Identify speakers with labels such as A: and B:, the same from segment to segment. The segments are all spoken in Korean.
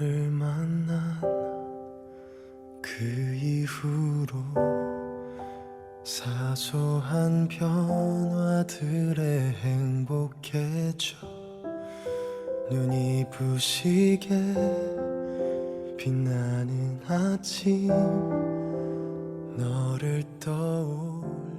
A: 너를 만난 그 이후로 사소한 변화들에 행복해져 눈이 부시게 빛나는 아침
B: 너를 떠올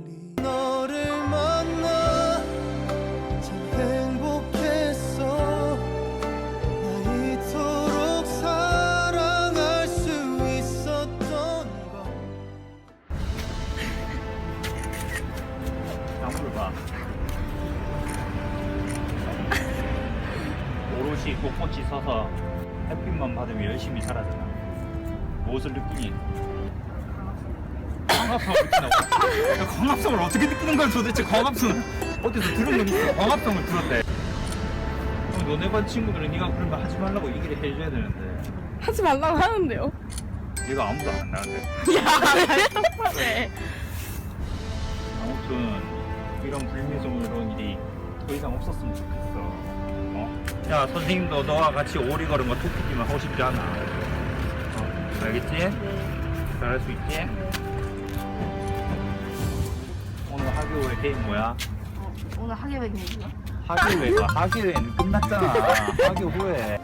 B: 봐. 오롯이 꽃꽃이 서서 햇빛만 받으면 열심히 살아잖아. 무엇을 느끼니? 광합성을 느끼나고? 야, 광합성을 어떻게 느끼는 거야 도대체 광합성 어디서 들은 건 있어 광합성을 들었대 어, 너네 반 친구들은 네가 그런 거 하지 말라고 얘기를 해줘야 되는데
C: 하지 말라고 하는데요.
B: 얘가 아무도 안 한다는데
C: 야, 왜 똑바래?
B: 아무튼 이런 불미스러운 일이 더 이상 없었으면 좋겠어. 어? 야 선생님도 너와 같이 오리 걸은 거 토끼기만 하고 싶지 않아. 어, 알겠지? 잘할 수 있지? 오늘 하교회 게임 뭐야?
C: 오늘 하계회 계획이요?
B: 하교회가 하교회는 끝났잖아. 하교 후에.